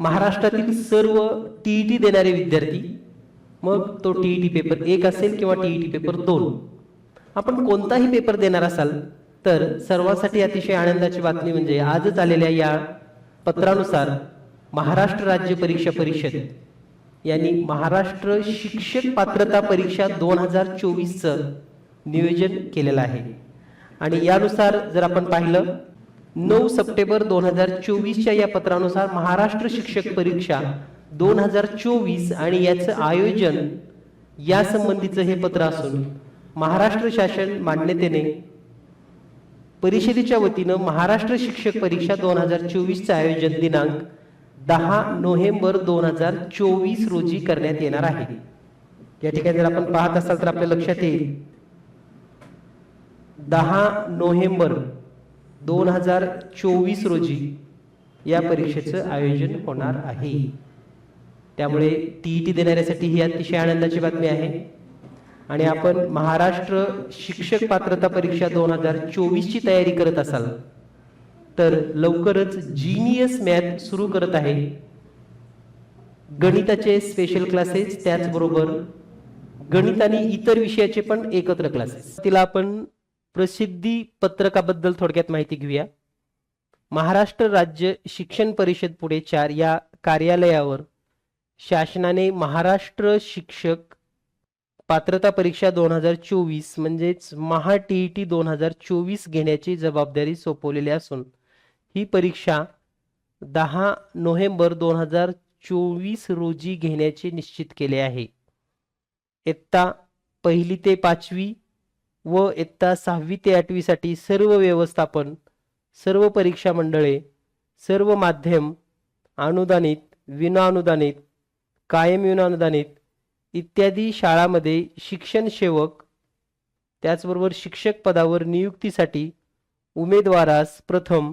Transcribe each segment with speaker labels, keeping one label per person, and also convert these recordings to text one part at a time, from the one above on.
Speaker 1: महाराष्ट्रातील सर्व टीईटी देणारे विद्यार्थी मग तो टीईटी पेपर एक असेल किंवा टीईटी पेपर दोन. आपण कोणताही पेपर देणार असाल तर सर्वांसाठी अतिशय आनंदाची बातमी म्हणजे आजच आलेल्या या पत्रानुसार महाराष्ट्र राज्य परीक्षा परिषद यांनी महाराष्ट्र शिक्षक पात्रता परीक्षा दोन हजार चोवीसचं नियोजन केलेलं आहे. आणि यानुसार जर आपण पाहिलं नऊ सप्टेंबर दोन हजार चोवीसच्या या पत्रानुसार महाराष्ट्र शिक्षक परीक्षा दोन हजार चोवीस आणि याचं आयोजन या संबंधीचं हे पत्र असून महाराष्ट्र शासन मान्यतेने परिषदेच्या वतीनं महाराष्ट्र शिक्षक परीक्षा दोन हजार चोवीसचं आयोजन दिनांक दहा नोव्हेंबर दोन हजार चोवीस रोजी करण्यात येणार आहे. या ठिकाणी जर आपण पाहत असाल तर आपल्या लक्षात येईल. दहा नोव्हेंबर दोन हजार चोवीस रोजी या परीक्षेचं आयोजन होणार आहे. त्यामुळे टीईटी देणाऱ्यासाठी ही अतिशय आनंदाची बातमी आहे. आणि आपण महाराष्ट्र शिक्षक पात्रता परीक्षा दोन हजार चोवीस ची तयारी करत असाल तर लवकरच जीनियस मॅथ सुरू करत आहे. गणिताचे स्पेशल क्लासेस त्याचबरोबर गणित आणि इतर विषयाचे पण एकत्र क्लासेस तिला आपण प्रसिद्धी पत्रकाबद्दल थोडक्यात माहिती घेऊया. महाराष्ट्र राज्य शिक्षण परिषद पुढे चार या कार्यालयावर शासनाने महाराष्ट्र शिक्षक पात्रता परीक्षा दोन हजार चोवीस म्हणजेच महा टी दोन हजार चोवीस घेण्याची जबाबदारी सोपवलेली असून ही परीक्षा दहा नोव्हेंबर दोन हजार चोवीस रोजी घेण्याचे निश्चित केले आहे. इयत्ता पहिली ते पाचवी व इयत्ता सहावी ते आठवीसाठी सर्व व्यवस्थापन सर्व परीक्षा मंडळे सर्व माध्यम अनुदानित विनाअनुदानित कायम विनाअनुदानित इत्यादी शाळामध्ये शिक्षण सेवक त्याचबरोबर शिक्षक पदावर नियुक्तीसाठी उमेदवारास प्रथम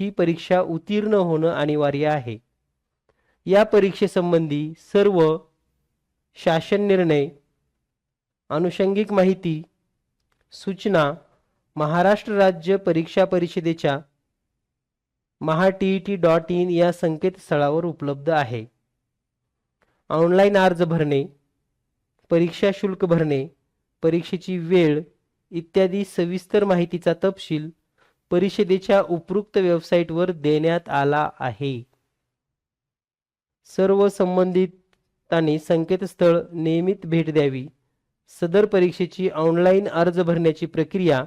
Speaker 1: ही परीक्षा उत्तीर्ण होणं अनिवार्य आहे. या परीक्षेसंबंधी सर्व शासन निर्णय अनुषंगिक माहिती सूचना महाराष्ट्र राज्य परीक्षा परिषदेच्या Maha T T dot in या संकेतस्थळावर उपलब्ध आहे. ऑनलाईन अर्ज भरणे परीक्षा शुल्क भरणे परीक्षेची वेळ इत्यादी सविस्तर माहितीचा तपशील परिषदेच्या उपरोक्त वेबसाईटवर देण्यात आला आहे. सर्व संबंधितांनी संकेतस्थळ नियमित भेट द्यावी. सदर परीक्षेची ऑनलाईन अर्ज भरण्याची प्रक्रिया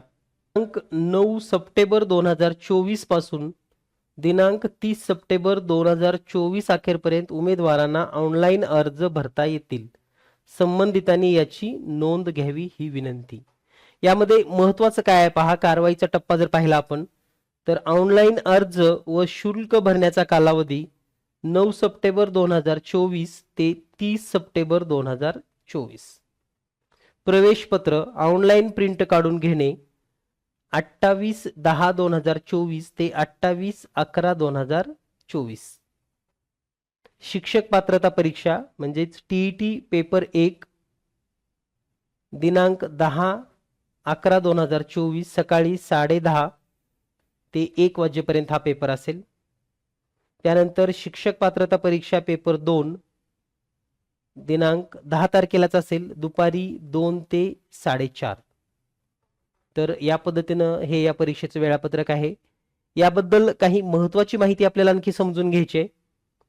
Speaker 1: दिनांक नऊ सप्टेंबर दोन हजार चोवीसपासून दिनांक तीस सप्टेंबर दोन हजार चोवीस अखेरपर्यंत उमेदवारांना ऑनलाईन अर्ज भरता येतील. संबंधितांनी याची नोंद घ्यावी ही विनंती. यामध्ये महत्वाचं काय आहे पहा कारवाईचा टप्पा जर पाहिला आपण तर ऑनलाईन अर्ज व शुल्क भरण्याचा कालावधी नऊ सप्टेंबर दोन हजार चोवीस ते तीस सप्टेंबर दोन हजार चोवीस. प्रवेशपत्र ऑनलाईन प्रिंट काढून घेणे अठ्ठावीस दहा दोन हजार चोवीस ते अठ्ठावीस अकरा दोन हजार चोवीस. शिक्षक पात्रता परीक्षा म्हणजेच टीईटी पेपर एक दिनांक दहा अकरा दोन हजार चोवीस सकाळी साडे दहा ते एक वाजेपर्यंत हा पेपर असेल. त्यानंतर शिक्षक पात्रता परीक्षा पेपर दोन दिनांक दहा तारखेलाच असेल दुपारी दोन ते साडेचार. तर या पद्धतीनं हे या परीक्षेचं वेळापत्रक आहे. याबद्दल काही महत्वाची माहिती आपल्याला आणखी समजून घ्यायची आहे.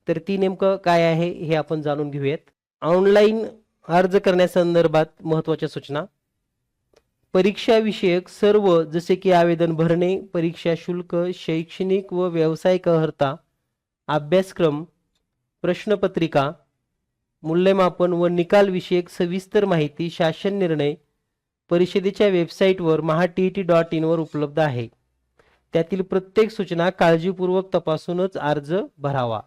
Speaker 1: तर ती नेमकं काय आहे हे आपण जाणून घेऊयात. ऑनलाईन अर्ज करण्यासंदर्भात महत्त्वाच्या सूचना. परीक्षाविषयक सर्व जसे की आवेदन भरणे परीक्षा शुल्क शैक्षणिक व व्यावसायिक अर्हता अभ्यासक्रम प्रश्नपत्रिका मूल्यमापन व निकाल विषयक सविस्तर माहिती शासन निर्णय परिषदेच्या वेबसाईटवर महा टी टी डॉट इनवर उपलब्ध आहे. त्यातील प्रत्येक सूचना काळजीपूर्वक तपासूनच अर्ज भरावा.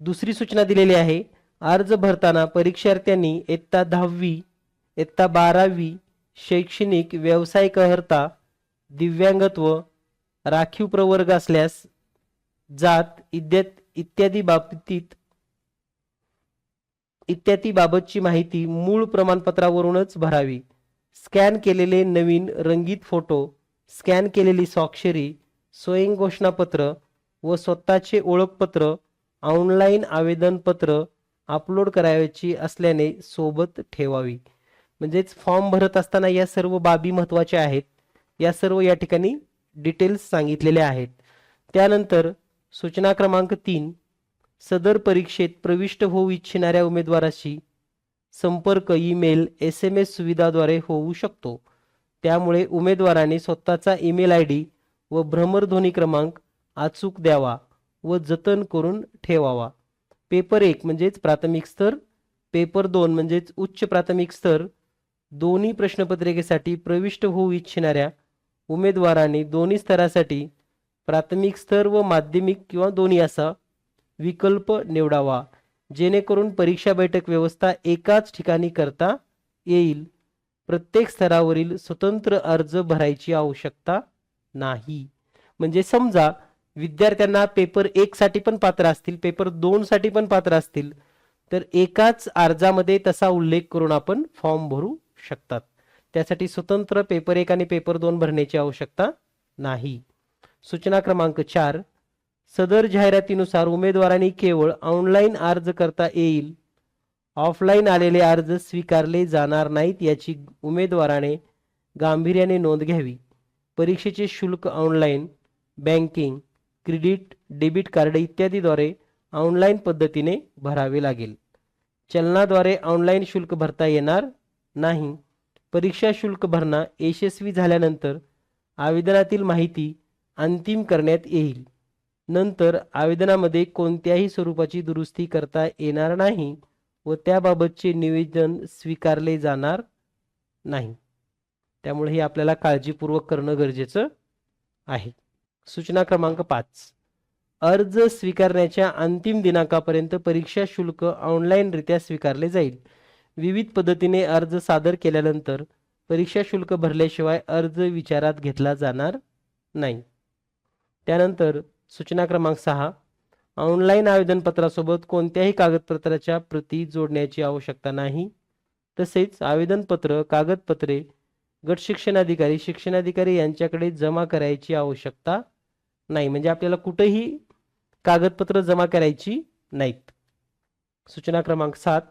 Speaker 1: दुसरी सूचना दिलेली आहे अर्ज भरताना परीक्षार्थ्यांनी इयत्ता दहावी इयत्ता बारावी शैक्षणिक व्यावसायिक अर्हता दिव्यांगत्व राखीव प्रवर्ग असल्यास जात इद्यात इत्यादी बाबतीत इत्यादी बाबतची माहिती मूळ प्रमाणपत्रावरूनच भरावी. स्कॅन केलेले नवीन रंगीत फोटो स्कॅन केलेली स्वाक्षरी स्वयं घोषणापत्र व स्वतःचे ओळखपत्र ऑनलाईन आवेदनपत्र अपलोड करायची असल्याने सोबत ठेवावी. म्हणजेच फॉर्म भरत असताना या सर्व बाबी महत्त्वाच्या आहेत. या सर्व या ठिकाणी डिटेल्स सांगितलेल्या आहेत. त्यानंतर सूचना क्रमांक तीन सदर परीक्षेत प्रविष्ट होऊ इच्छिणाऱ्या उमेदवाराशी संपर्क ईमेल एस एम एस सुविधाद्वारे होऊ शकतो. त्यामुळे उमेदवाराने स्वतःचा ईमेल आय डी व भ्रमरध्वनी क्रमांक अचूक द्यावा व जतन करून ठेवावा. पेपर एक म्हणजेच प्राथमिक स्तर पेपर दोन म्हणजेच उच्च प्राथमिक स्तर दोन्ही प्रश्नपत्रिकेसाठी प्रविष्ट होऊ इच्छिणाऱ्या उमेदवारांनी दोन्ही स्तरासाठी प्राथमिक स्तर व माध्यमिक किंवा दोन्ही असा विकल्प निवडावा. जेणेकरून परीक्षा बैठक व्यवस्था एकाच ठिकाणी करता येईल. प्रत्येक स्तरावरील स्वतंत्र अर्ज भरायची आवश्यकता नाही. म्हणजे समजा विद्यार्थ्यांना पेपर एक साठी पण पात्र असतील पेपर दोन साठी पण पात्र असतील तर एकाच अर्जामध्ये तसा उल्लेख करून आपण फॉर्म भरू शकतात. त्यासाठी स्वतंत्र पेपर एक आणि पेपर दोन भरण्याची आवश्यकता नाही. सूचना क्रमांक चार सदर जाहिरातीनुसार उमेदवारांनी केवळ ऑनलाईन अर्ज करता येईल. ऑफलाईन आलेले अर्ज स्वीकारले जाणार नाहीत याची उमेदवाराने गांभीर्याने नोंद घ्यावी. परीक्षेचे शुल्क online banking credit debit card इत्यादीद्वारे ऑनलाईन पद्धतीने भरावे लागेल. चलनाद्वारे ऑनलाईन शुल्क भरता येणार नाही. परीक्षा शुल्क भरणा यशस्वी झाल्यानंतर आवेदनातील माहिती अंतिम करण्यात येईल. नंतर आवेदनामध्ये कोणत्याही स्वरूपाची दुरुस्ती करता येणार नाही व त्याबाबतचे निवेदन स्वीकारले जाणार नाही. त्यामुळे हे आपल्याला काळजीपूर्वक करणं गरजेचं आहे. सूचना क्रमांक पाच. अर्ज स्वीकारण्याच्या अंतिम दिनांकापर्यंत परीक्षा शुल्क ऑनलाईनरित्या स्वीकारले जाईल. विविध पद्धतीने अर्ज सादर केल्यानंतर परीक्षा शुल्क भरल्याशिवाय अर्ज विचारात घेतला जाणार नाही. त्यानंतर सूचना क्रमांक सहा. ऑनलाईन आवेदनपत्रासोबत कोणत्याही कागदपत्राच्या प्रती जोडण्याची आवश्यकता नाही. तसेच आवेदनपत्र कागदपत्रे गट शिक्षणाधिकारी शिक्षणाधिकारी यांच्याकडे जमा करायची आवश्यकता नाही. म्हणजे आपल्याला कुठेही कागदपत्र जमा करायची नाहीत. सूचना क्रमांक सात.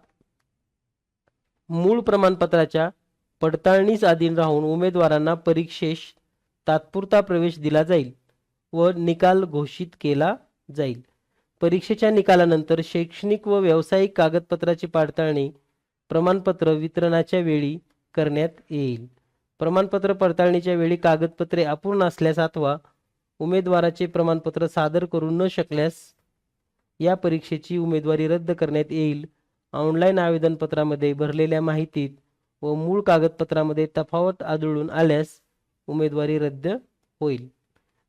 Speaker 1: मूळ प्रमाणपत्राच्या पडताळणीस अधीन राहून उमेदवारांना परीक्षेस तात्पुरता प्रवेश दिला जाईल. व निकाल घोषित केला जाईल. परीक्षेच्या निकालानंतर शैक्षणिक व व्यावसायिक कागदपत्राची पडताळणी प्रमाणपत्र वितरणाच्या वेळी करण्यात येईल. प्रमाणपत्र पडताळणीच्या वेळी कागदपत्रे अपूर्ण असल्यास अथवा उमेदवाराचे प्रमाणपत्र सादर करू न शकल्यास या परीक्षेची उमेदवारी रद्द करण्यात येईल. ऑनलाईन आवेदनपत्रामध्ये भरलेल्या माहितीत व मूळ कागदपत्रामध्ये तफावत आढळून आल्यास उमेदवारी रद्द होईल.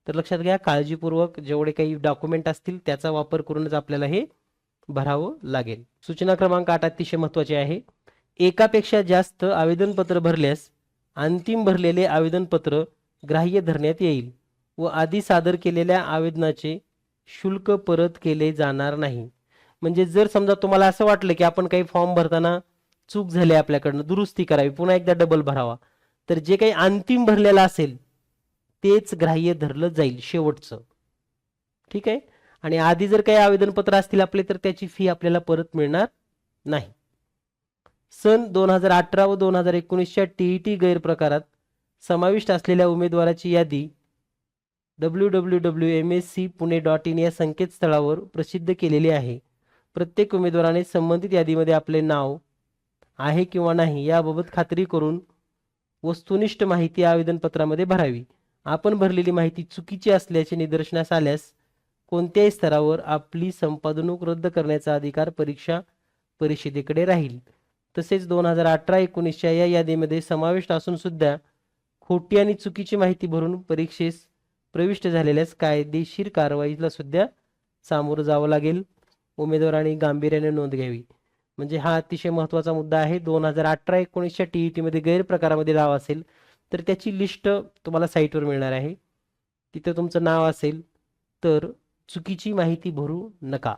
Speaker 1: तर लक्षात घ्या काळजीपूर्वक जेवढे काही डॉक्युमेंट असतील त्याचा वापर करूनच आपल्याला हे भरावं लागेल. सूचना क्रमांक आठ अतिशय महत्त्वाची आहे. एकापेक्षा जास्त आवेदनपत्र भरल्यास अंतिम भरलेले आवेदनपत्र ग्राह्य धरण्यात येईल व आधी सादर केलेल्या आवेदनाचे शुल्क परत केले जाणार नाही. म्हणजे जर समजा तुम्हाला असं वाटलं की आपण काही फॉर्म भरताना चूक झाली आपल्याकडनं दुरुस्ती करावी पुन्हा एकदा डबल भरावा तर जे काही अंतिम भरलेलं असेल तेच ग्राह्य धरलं जाईल शेवटचं. ठीक आहे? आणि आधी जर काही आवेदनपत्र असतील आपले तर त्याची फी आपल्याला परत मिळणार नाही. सन दोन हजार अठरा व दोन हजार एकोणीसच्या टीईटी गैरप्रकारात समाविष्ट असलेल्या उमेदवाराची यादी W W W M S C Pune dot in या संकेतस्थळावर प्रसिद्ध केलेली आहे. प्रत्येक उमेदवाराने संबंधित यादीमध्ये आपले नाव आहे किंवा नाही याबाबत खात्री करून वस्तुनिष्ठ माहिती आवेदनपत्रामध्ये भरावी. आपण भरलेली माहिती चुकीची असल्याचे निदर्शनास आल्यास कोणत्याही स्तरावर आपली संपादनूक रद्द करण्याचा अधिकार परीक्षा परिषदेकडे राहील. तसेच दोन हजार अठरा एकोणीसच्या या यादीमध्ये समाविष्ट असून सुद्धा खोटी आणि चुकीची माहिती भरून परीक्षेस प्रविष्ट झालेल्यास कायदेशीर कारवाईला सुद्धा सामोरं जावं लागेल. उमेदवारांनी गांभीर्याने नोंद घ्यावी. म्हणजे हा अतिशय महत्त्वाचा मुद्दा आहे. दोन हजार अठरा एकोणीसच्या टी ई टीमध्ये गैरप्रकारामध्ये नाव असेल. तर त्याची लिस्ट तुम्हाला साईटवर मिळणार आहे. तिथं तुमचं नाव असेल तर चुकीची माहिती भरू नका.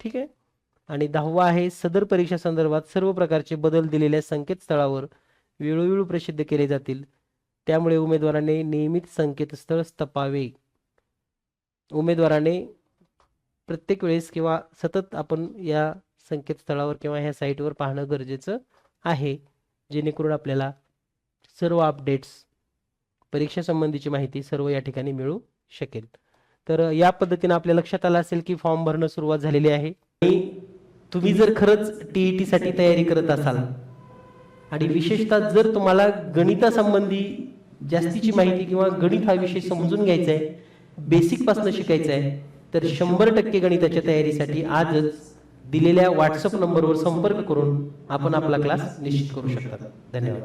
Speaker 1: ठीक आहे? आणि दहावा आहे सदर परीक्षा संदर्भात सर्व प्रकारचे बदल दिलेल्या संकेतस्थळावर वेळोवेळी प्रसिद्ध केले जातील. त्यामुळे उमेदवाराने नियमित संकेतस्थळ तपावे. उमेदवाराने प्रत्येक वेळेस किंवा सतत आपण या संकेतस्थळावर किंवा ह्या साईटवर पाहणं गरजेचं आहे जेणेकरून आपल्याला सर्व अपडेट्स परीक्षेसंबंधीची माहिती सर्व या ठिकाणी मिळू शकेल. तर या पद्धतीने आपल्या लक्षात आलं असेल की फॉर्म भरणं सुरुवात झालेली आहे. आणि तुम्ही जर खरंच टी साठी तयारी करत असाल आणि विशेषतः जर तुम्हाला गणितासंबंधी जास्तीची माहिती किंवा गणित हा विषय समजून घ्यायचा आहे बेसिकपासून शिकायचं आहे तर शंभर टक्के गणिताच्या तयारीसाठी आजच दिलेल्या व्हॉट्सअप नंबरवर संपर्क करून आपण आपला क्लास निश्चित करू शकता. धन्यवाद.